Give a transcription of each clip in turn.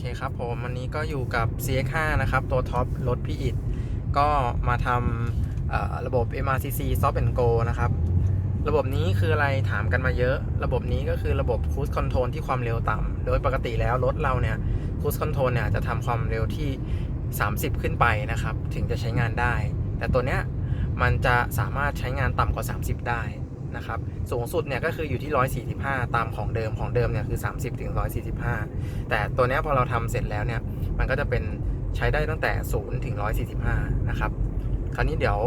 เคครับผมวันนี้ก็อยู่กับ CX5 นะครับ ตัวท็อปรถพี่อิดก็มาทำระบบ MRCC Stop and Go นะครับ ระบบนี้คืออะไรถามกันมาเยอะ ระบบนี้ก็คือระบบ Cruise Control ที่ความเร็วต่ำโดยปกติแล้วรถเราเนี่ย Cruise Control เนี่ยจะทำความเร็วที่ 30 ขึ้นไปนะครับ ถึงจะใช้งานได้ แต่ตัวเนี้ยมันจะสามารถใช้งานต่ำกว่า 30 ได้ นะครับสูงสุดเนี่ยก็คืออยู่ที่ 145 ตามของเดิมของเดิมเนี่ยคือ 30ถึง145 แต่ตัวนี้พอเราทำเสร็จแล้วเนี่ยมันก็จะเป็นใช้ได้ตั้งแต่ 0 ถึง 145 นะครับ คราวนี้เดี๋ยว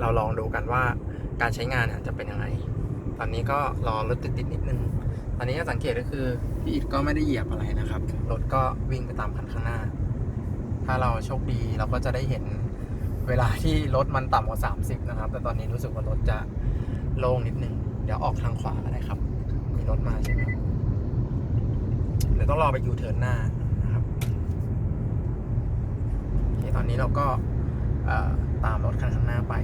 เราลองดูกันว่าการใช้งานเนี่ยจะเป็นยังไง ตอนนี้ก็รอรถติดๆนิดนึง ตอนนี้ก็สังเกตก็คือพี่อิดก็ไม่ได้เหยียบอะไรนะครับ รถก็วิ่งไปตามคันข้างหน้า ถ้าเราโชคดีเราก็จะได้เห็นเวลาที่รถมันต่ำกว่า 30 นะครับ แต่ตอนนี้รู้สึกว่ารถจะ โล่งนิดนึง เดี๋ยวออกทางขวาก็ได้ครับ มีรถมาใช่ไหมเดี๋ยวต้องรอไปยูเทิร์นหน้านะครับโอเคตอนนี้เราก็ตามรถคันข้างหน้าไป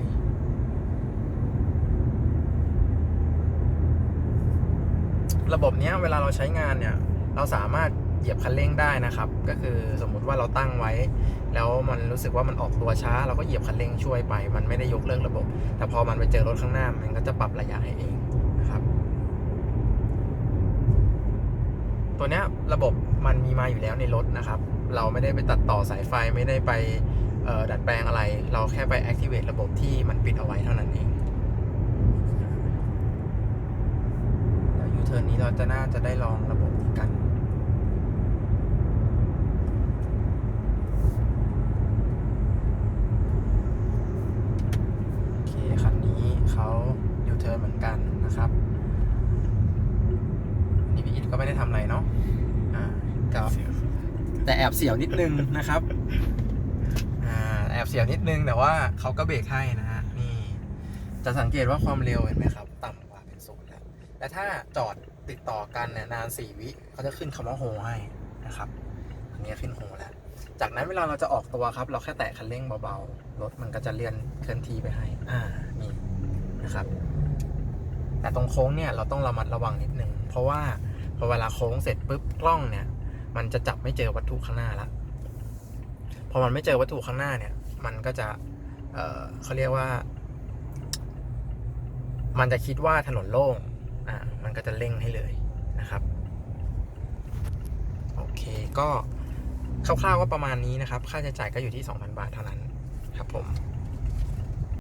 ระบบเนี้ยเวลาเราใช้งานเนี่ย เราสามารถ เหยียบคันเร่งได้นะครับ ก็คือสมมุติว่าเราตั้งไว้ แล้วมันรู้สึกว่ามันออกตัวช้า เราก็เหยียบคันเร่งช่วยไป มันไม่ได้ยกเลิกระบบ แต่พอมันไปเจอรถข้างหน้ามันก็จะปรับระยะให้เองนะครับ ตัวเนี้ยระบบมันมีมาอยู่แล้วในรถนะครับ เราไม่ได้ไปตัดต่อสายไฟไม่ได้ไปดัดแปลงอะไร เราแค่ไป activate ระบบที่มันปิดเอาไว้เท่านั้นเองเดี๋ยวยูเทิร์นนี้เราจะน่าจะได้ลองระบบนี้กัน โอเคันนี้เขายูเทิร์นเหมือนกันนะครับนี่พี่อิทก็ไม่ได้ทำอะไรเนาะอ่าก็แต่แอบเสียวนิดนึงนะครับอ่าแอบเสียวนิดนึงแต่ว่าเขาก็เบรกให้นะฮะนี่จะสังเกตว่าความเร็วเห็นไหมครับ ต่ำกว่าเป็นศูนย์แล้วแต่ถ้าจอดติดต่อกันเนี่ยนานสี่วิเขาจะขึ้นคำว่าโฮให้นะครับอันนี้ขึ้นโฮแล้ว จากนั้นเวลาเราจะออกตัวครับ เราแค่แตะคันเร่งเบาๆ รถมันก็จะเลื่อนเคลื่อนที่ไปให้ อ่า นี่นะครับ แต่ตรงโค้งเนี่ยเราต้องระมัดระวังนิดนึง เพราะว่าพอเวลาโค้งเสร็จปุ๊บกล้องเนี่ย มันจะจับไม่เจอวัตถุข้างหน้าละ พอมันไม่เจอวัตถุข้างหน้าเนี่ย มันก็จะ เออเขาเรียกว่า มันจะคิดว่าถนนโล่ง อ่า มันก็จะเร่งให้เลยนะครับ โอเค ก็ คร่าวๆก็ประมาณนี้นะครับ ค่าใช้จ่ายก็อยู่ที่ 2,000 บาทเท่านั้นครับผม